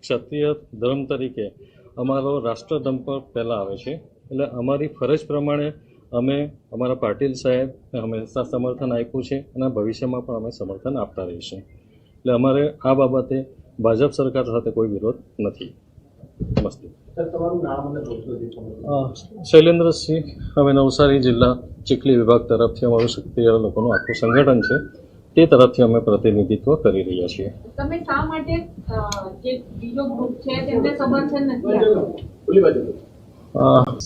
ક્ષત્રિય ધર્મ તરીકે અમારો રાષ્ટ્રધર્મ પર પહેલાં આવે છે. એટલે અમારી ફરજ પ્રમાણે અમે અમારા પાટીલ સાહેબ હંમેશા સમર્થન આપ્યું છે અને ભવિષ્યમાં પણ અમે સમર્થન આપતા રહીશું. એટલે અમારે આ બાબતે ભાજપ સરકાર સાથે કોઈ વિરોધ નથી. અ, શૈલેન્દ્રસિંહ અમે નવસારી જિલ્લા ચીખલી વિભાગ તરફથી અમારું સક્રિય લોકોનું આખું સંગઠન છે. તે તરફથી અમે પ્રતિનિધિત્વ કરી રહ્યા છીએ. તમે શા માટે જે બીજો ગ્રુપ છે તેમને સમર્થન નથી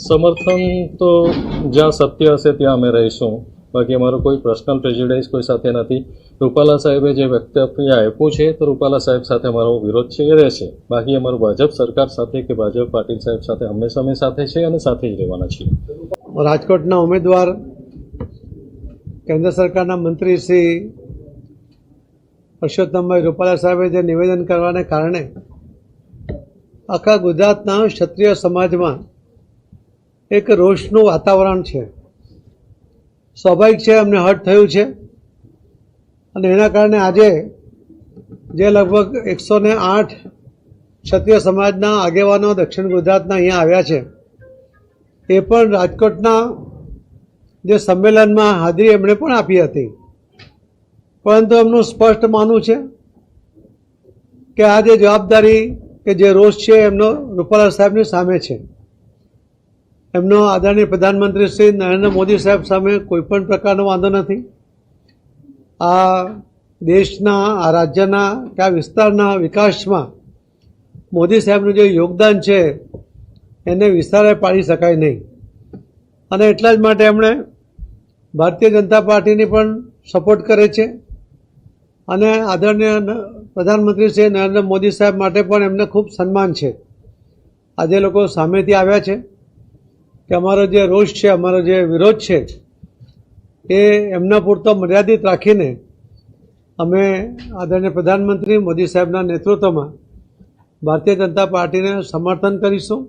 સમર્થન તો જ્યાં સત્ય હશે ત્યાં અમે રહીશું. બાકી અમારો કોઈ પર્સનલ પ્રેજિડાઇઝ કોઈ સાથે નથી. રૂપાલા સાહેબે જે વક્તવ્ય આપ્યું છે તો રૂપાલા સાહેબ સાથે અમારો વિરોધ છે એ રહેશે. બાકી અમારું ભાજપ સરકાર સાથે કે ભાજપ પાટીલ સાહેબ સાથે હંમેશા અમે સાથે છે અને સાથે જ રહેવાના છીએ. રાજકોટના ઉમેદવાર કેન્દ્ર સરકારના મંત્રી શ્રી પરસોત્તમભાઈ રૂપાલા સાહેબે જે નિવેદન કરવાને કારણે આખા ગુજરાતના ક્ષત્રિય સમાજમાં એક રોષનું વાતાવરણ છે. સ્વાભાવિક છે, અમને હર્ટ થયું છે. અને એના કારણે આજે જે લગભગ એકસો ને આઠ ક્ષત્રિય સમાજના આગેવાનો દક્ષિણ ગુજરાતના અહીંયા આવ્યા છે, એ પણ રાજકોટના જે સંમેલનમાં હાજરી એમણે પણ આપી હતી. પરંતુ એમનું સ્પષ્ટ માનવું છે કે આ જે જવાબદારી કે જે રોષ છે એમનો રૂપાલા સાહેબની સામે છે. એમનો આદરણીય પ્રધાનમંત્રી શ્રી નરેન્દ્ર મોદી સાહેબ સામે કોઈ પણ પ્રકારનો વાંધો નથી. આ દેશના, આ રાજ્યના કે આ વિસ્તારના વિકાસમાં મોદી સાહેબનું જે યોગદાન છે એને વિસ્તારે પાડી શકાય નહીં. અને એટલા જ માટે એમણે ભારતીય જનતા પાર્ટીની પણ સપોર્ટ કરે છે. અને આદરણીય પ્રધાનમંત્રી શ્રી નરેન્દ્ર મોદી સાહેબ માટે પણ એમને ખૂબ સન્માન છે. આજે લોકો સામેથી આવ્યા છે કે અમારો જે રોષ છે, અમારો જે વિરોધ છે, એ એમના પૂરતો મર્યાદિત રાખીને અમે આદરણીય પ્રધાનમંત્રી મોદી સાહેબના નેતૃત્વમાં ભારતીય જનતા પાર્ટીને સમર્થન કરીશું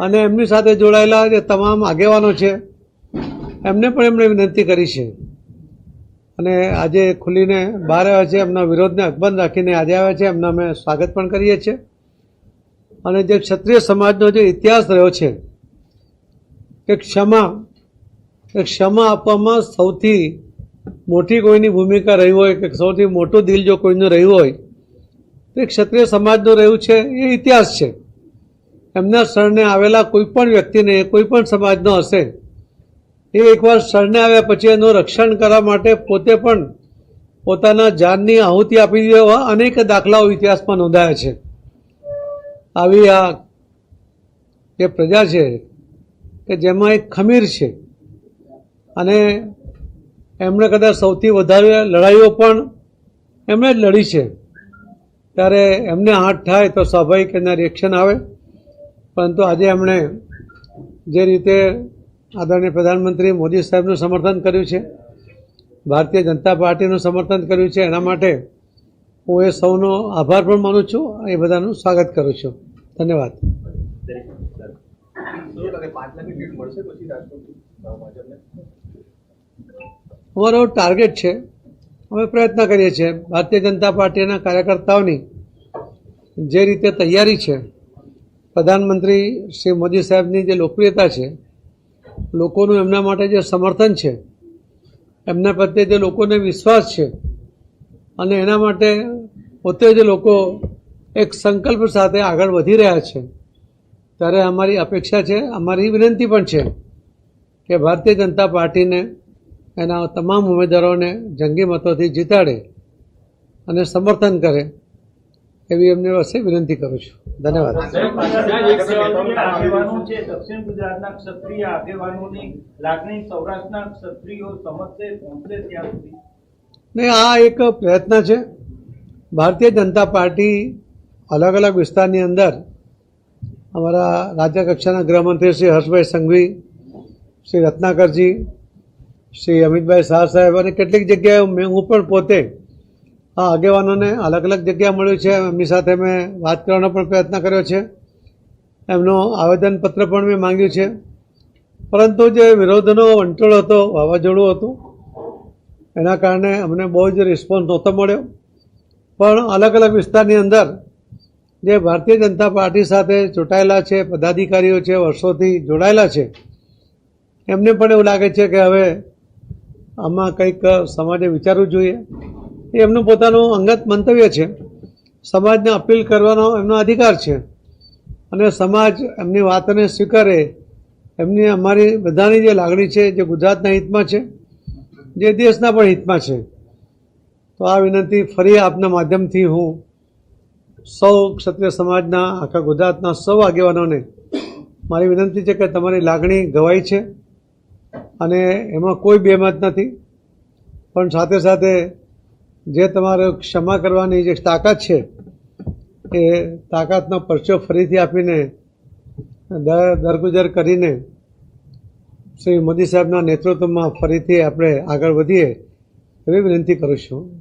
અને એમની સાથે જોડાયેલા જે તમામ આગેવાનો છે, એમને પણ એમણે વિનંતી કરી છે. અને આજે ખુલીને બહાર આવ્યા છે એમના વિરોધને અકબંધ રાખીને આજે આવ્યા છે, એમના અમે સ્વાગત પણ કરીએ છીએ. અને જે ક્ષત્રિય સમાજનો જે ઇતિહાસ રહ્યો છે, કે ક્ષમા એ ક્ષમા આપવામાં સૌથી મોટી કોઈની ભૂમિકા રહી હોય, કે સૌથી મોટું દિલ જો કોઈનું રહ્યું હોય, તો એ ક્ષત્રિય સમાજનું રહ્યું છે, એ ઇતિહાસ છે. એમના શરણે આવેલા કોઈ પણ વ્યક્તિને, કોઈ પણ સમાજનો હશે એ એકવાર શરણે આવ્યા પછી એનું રક્ષણ કરવા માટે પોતે પણ પોતાના જાનની આહુતિ આપી દેવા અનેક દાખલાઓ ઇતિહાસમાં નોંધાયા છે. આવી આ જે પ્રજા છે કે જેમાં એક ખમીર છે અને એમણે કદાચ સૌથી વધારે લડાઈઓ પણ એમણે જ લડી છે. ત્યારે એમને હાથ થાય તો સ્વાભાવિક એના રિએક્શન આવે. પરંતુ આજે એમણે જે રીતે આદરણીય પ્રધાનમંત્રી મોદી સાહેબનું સમર્થન કર્યું છે. ભારતીય જનતા પાર્ટીનું સમર્થન કર્યું છે. એના માટે હું એ સૌનો આભાર પણ માનું છું. એ બધાનું સ્વાગત કરું છું. ધન્યવાદ. અમારો ટાર્ગેટ છે. અમે પ્રયત્ન કરીએ છીએ. ભારતીય જનતા પાર્ટીના કાર્યકર્તાઓની જે રીતે તૈયારી છે, પ્રધાનમંત્રી શ્રી મોદી સાહેબની જે લોકપ્રિયતા છે લોકોનું એમના માટે જે સમર્થન છે, એમના પ્રત્યે જે લોકોને વિશ્વાસ છે, અને એના માટે પોતે જે લોકો એક સંકલ્પ સાથે આગળ વધી રહ્યા છે, ત્યારે અમારી અપેક્ષા છે, અમારી વિનંતી પણ છે કે ભારતીય જનતા પાર્ટીને એના તમામ ઉમેદવારોને જંગી મતોથી જીતાડે અને સમર્થન કરે. એવી અમને પાસે વિનંતી કરું છું. ધન્યવાદ. નહીં આ એક પ્રયત્ન છે. ભારતીય જનતા પાર્ટી અલગ અલગ વિસ્તારની અંદર અમારા રાજ્ય કક્ષાના ગૃહમંત્રી શ્રી હર્ષભાઈ સંઘવી, શ્રી રત્નાકરજી, શ્રી અમિતભાઈ શાહ સાહેબ અને કેટલીક જગ્યાએ હું પણ પોતે આ આગેવાનોને અલગ અલગ જગ્યા મળ્યું છે. એમની સાથે મેં વાત કરવાનો પણ પ્રયત્ન કર્યો છે. એમનો આવેદનપત્ર પણ મેં માંગ્યું છે. પરંતુ જે વિરોધનો વંટોળ હતો, વાવાઝોડું હતું, એના કારણે અમને બહુ જ રિસ્પોન્સ નહોતો મળ્યો. પણ અલગ અલગ વિસ્તારની અંદર જે ભારતીય જનતા પાર્ટી સાથે ચૂંટાયેલા છે, પદાધિકારીઓ છે, વર્ષોથી જોડાયેલા છે, એમને પણ એવું લાગે છે કે હવે આમાં કંઈક સમાજે વિચારવું જોઈએ. એ એમનું પોતાનું અંગત મંતવ્ય છે. સમાજને અપીલ કરવાનો એમનો અધિકાર છે. અને સમાજ એમની વાતને સ્વીકારે એમની અમારી બધાની જે લાગણી છે, જે ગુજરાતના હિતમાં છે, જે દેશના પણ હિતમાં છે. તો આ વિનંતી ફરી આપના માધ્યમથી હું સૌ ક્ષત્રિય સમાજના, આખા ગુજરાતના સૌ આગેવાનોને મારી વિનંતી છે કે તમારી લાગણી ગવાઈ છે. અને એમાં કોઈ બેમત નથી. પણ સાથે સાથે જે તમારે ક્ષમા કરવાની જે તાકાત છે, એ તાકાતનો પરચો ફરીથી આપીને દર દરગુજર કરીને શ્રી મોદી સાહેબના નેતૃત્વમાં ફરીથી આપણે આગળ વધીએ, એવી વિનંતી કરું છું.